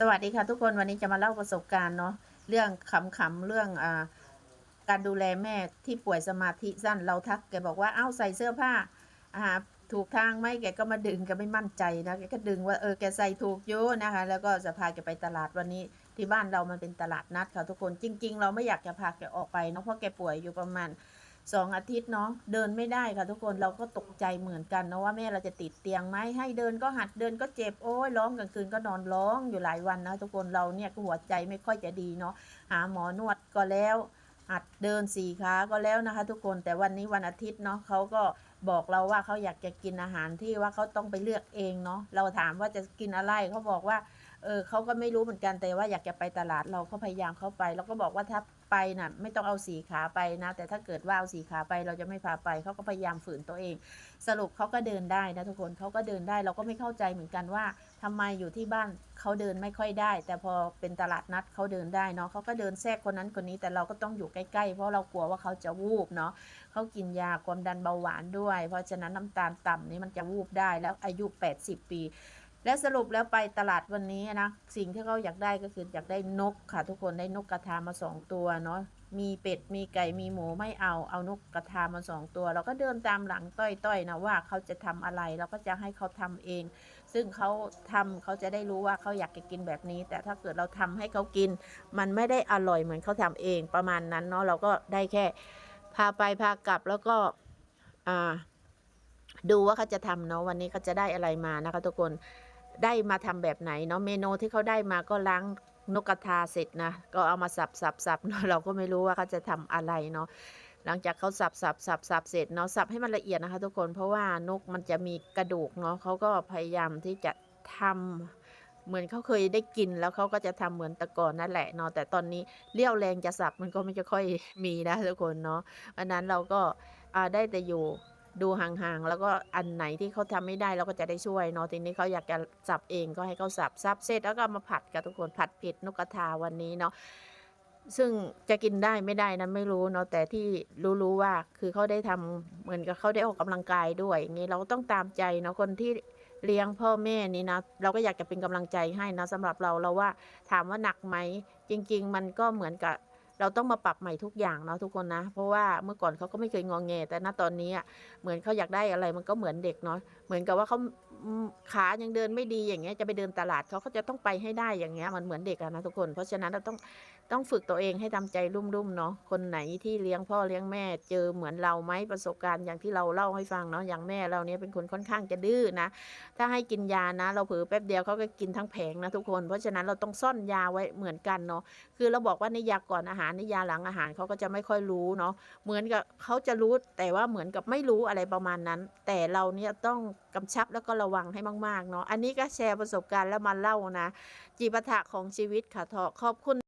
สวัสดีค่ะทุกคนวันนี้จะมาเล่าประสบการณ์เนาะเรื่องขำๆเรื่องอ่าการดูแลแม่ที่ป่วยสมาธิสั้นเราทักแกบอกว่าเอ้าใส่เสื้อผ้าอาถูกทางไหมแกก็มาดึงแกไม่มั่นใจนะแกก็ดึงว่าเออแกใส่ถูกอยู่นะคะ แล้วก็จะพาแกไปตลาดวันนี้ ที่บ้านเรามันเป็นตลาดนัดค่ะทุกคนจริง ๆ เราไม่อยากจะพาแกออกไปเนาะเพราะแกป่วยอยู่ประมาณ สองอาทิตย์เนาะเดินไม่ได้ค่ะทุกคนเราก็ตกใจเหมือนกันนะว่าแม่เราจะติดเตียงไหมให้เดินก็หัดเดินก็เจ็บโอ้ยร้องกลางคืนก็นอนร้องอยู่หลายวันนะทุกคนเราเนี่ยก็หัวใจไม่ค่อยจะดีเนาะหาหมอนวดก็แล้วหัดเดินสี่ขาก็แล้วนะคะ ทุกคนแต่วันนี้วันอาทิตย์เนาะเขาก็บอกเราว่าเขาอยากจะกินอาหารที่ว่าเขาต้องไปเลือกเองเนาะเราถามว่าจะกินอะไรเขาบอกว่าเออเขาก็ไม่รู้เหมือนกันแต่ว่าอยากจะไปตลาดเราก็พยายามเข้าไปเราก็บอกว่าถ้า ไปน่ะไม่ต้องเอาสีขาไปนะ แต่ถ้าเกิดว่าเอาสีขาไปเราจะไม่พาไปเขาก็พยายามฝืนตัวเอง สรุปเขาก็เดินได้นะทุกคนเขาก็เดินได้เราก็ไม่เข้าใจเหมือนกันว่าทำไมอยู่ที่บ้านเขาเดินไม่ค่อยได้ แต่พอเป็นตลาดนัดเขาเดินได้เนาะเขาก็เดินแทรกคนนั้นคนนี้แต่เราก็ต้องอยู่ใกล้ๆ เพราะเรากลัวว่าเขาจะวูบเนาะเขากินยาความดันเบาหวานด้วย เพราะฉะนั้นน้ำตาลต่ำนี้มันจะวูบได้แล้วอายุ 80 ปี และสรุปแล้วไปตลาดวันนี้นะ สิ่งที่เขาอยากได้ก็คืออยากได้นกค่ะ ทุกคนได้นกกระทามาสองตัวเนาะมีเป็ดมีไก่มีหมูไม่เอาเอานกกระทามาสองตัว เราก็เดินตามหลังต้อยๆนะว่าเขาจะทำอะไรเราก็จะให้เขาทำเอง ซึ่งเขาทำเขาจะได้รู้ว่าเขาอยากจะกินแบบนี้ แต่ถ้าเกิดเราทำให้เขากิน มันไม่ได้อร่อยเหมือนเขาทำเองประมาณนั้นเนาะเราก็ได้แค่ พาไปพากลับแล้วก็อ่าดูว่าเขาจะทำเนาะวันนี้เขาจะได้อะไรมานะคะทุกคน ได้มาทำแบบไหนเนาะเมนูที่เขาได้มาก็ล้างนกกระทาเสร็จนะ ก็เอามาสับสับสับเนาะเราก็ไม่รู้ว่าเขาจะทำอะไรเนาะหลังจากเขาสับสับสับสับเสร็จเนาะสับให้มันละเอียดนะคะ ทุกคนเพราะว่านกมันจะมีกระดูกเนาะเขาก็พยายามที่จะทำเหมือนเขาเคยได้กินแล้วเขาก็จะทำเหมือนตะกอนนั่นแหละเนาะแต่ตอนนี้เลี้ยวแรงจะสับมันก็ไม่จะค่อยมีนะทุกคนเนาะอันนั้นเราก็ได้แต่อยู่ ดูห่างๆ แล้วก็อันไหนที่เขาทำไม่ได้เราก็จะได้ช่วยเนาะทีนี้เขาอยากจะสับเองก็ให้เขาสับสับเสร็จแล้วก็มาผัดกับทุกคนผัดเผ็ดนกกระทาวันนี้เนาะซึ่งจะกินได้ไม่ได้นั้นไม่รู้เนาะแต่ที่รู้ๆว่าคือเขาได้ทำเหมือนกับเขาได้ออกกำลังกายด้วยอย่างนี้เราก็ต้องตามใจเนาะคนที่เลี้ยงพ่อแม่นี่นะเราก็อยากจะเป็นกำลังใจให้นะสำหรับเราเราว่าถามว่าหนักไหมจริง ๆ มันก็เหมือนกับ เราต้องมาปรับใหม่ทุกอย่างเนาะทุกคนนะ เพราะว่าเมื่อก่อนเขาก็ไม่เคยงองแง แต่ณตอนนี้อะเหมือนเขาอยากได้อะไรมันก็เหมือนเด็กเนาะเหมือนกับว่าเขาขายังเดินไม่ดีอย่างเงี้ยจะไปเดินตลาดเขาก็จะต้องไปให้ได้อย่างเงี้ยมันเหมือนเด็กอะนะทุกคน เพราะฉะนั้นเราต้องต้องฝึกตัวเองให้ทำใจรุ่มๆเนาะคนไหนที่เลี้ยงพ่อเลี้ยงแม่เจอเหมือนเราไหมประสบการณ์อย่างที่เราเล่าให้ฟังเนาะอย่างแม่เราเนี่ยเป็นคนค่อนข้างจะดื้อนะถ้าให้กินยานะ เราเผลอแป๊บเดียวเขาก็กินทั้งแผงนะทุกคน เพราะฉะนั้นเราต้องซ่อนยาไว้เหมือนกันเนาะคือเราบอกว่าในยาก่อนอาหารในยาหลังอาหารเขาก็จะไม่ค่อยรู้เนาะเหมือนกับเขาจะรู้แต่ว่าเหมือนกับไม่รู้อะไรประมาณนั้น แต่เราเนี่ยต้องกำชับแล้วก็ระวังให้มากๆเนาะอันนี้ก็แชร์ประสบการณ์แล้วมาเล่านะ จีปะทะของชีวิตค่ะทอขอบคุณ